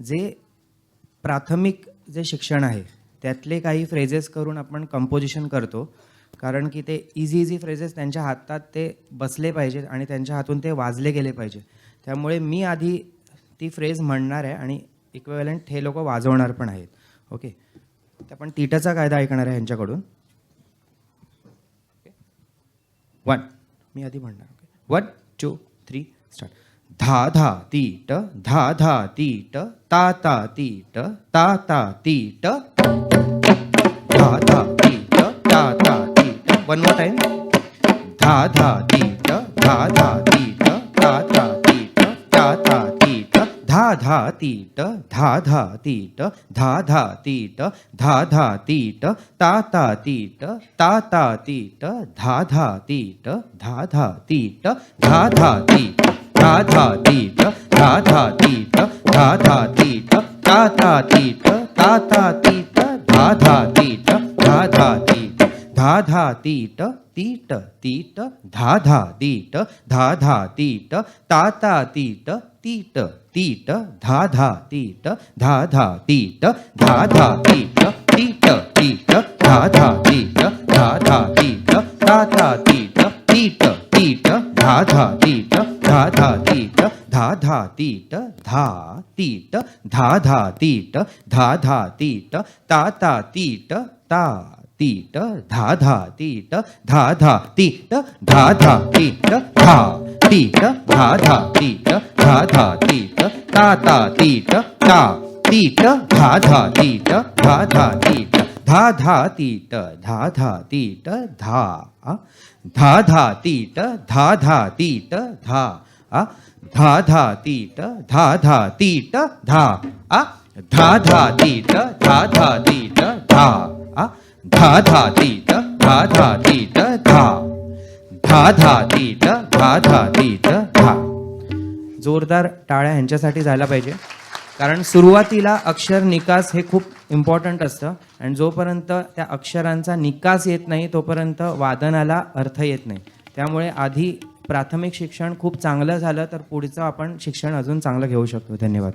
जे प्राथमिक जे शिक्षण आहे त्यातले काही फ्रेजेस करून आपण कंपोजिशन करतो. कारण की ते इझी इझी फ्रेजेस त्यांच्या हातात ते बसले पाहिजेत आणि त्यांच्या हातून ते वाजले गेले पाहिजे त्यामुळे मी आधी ती फ्रेज म्हणणार आहे आणि इक्वेलंट हे लोक वाजवणार पण आहेत. ओके तर आपण तिटाचा कायदा ऐकणार आहे यांच्याकडून. वन मी आधी म्हणणार. Okay one two three start धा धा तीट धा धा तीट ता ता तीट ता ता तीट धा धा तीट ता ता तीट वन मोर टाइम धा धा तीट धा धा तीट ता ता तीट ता ता तीट धा धा तीट धा धा तीट धा धा तीट धा धा तीट ता ता तीट ता ता तीट धा धा तीट धा धा तीट धा धा तीट धा धा तीट धा धा तीट धा धा तीट ता ता तीट ता ता तीट धा धा तीट धा धा तीट धा धा तीट तीट तीट धा धा तीट धा धा तीट ता ता तीट तीट तीट धा धा तीट धा धा तीट धा धा तीट तीट तीट धा धा तीट धा धा तीट ता ता तीट तीट तीट धा धा तीट धा धा तीट धा धा तीट धा तीट धा धा तीट धा धा तीट ता ता तीट ता तीट धा धा तीट धा धा तीट धा धा तीट धा तीट धा धा तीट धा धा तीट ता ता तीट ता तीट धा धा तीट धा धा तीट धा धा तीट धा धा तीट धा आ. धा धा तीट धा धा तीट धा आ. धा धा तीट धा धा तीट धा आ. धा धा तीट धा धा तीट धा आ. धा धा तीट धा धा तीट धा धा धा तीट धा धा तीट धा जोरदार टाळ्या ह्यांच्यासाठी झाला पाहिजे कारण सुरुवातीला अक्षर निकास हे खूप इम्पॉर्टंट असतं. आणि जोपर्यंत त्या अक्षरांचा निकास येत नाही तोपर्यंत वादनाला अर्थ येत नाही. त्यामुळे आधी प्राथमिक शिक्षण खूप चांगलं झालं तर पुढचं आपण शिक्षण अजून चांगलं घेऊ शकतो. धन्यवाद.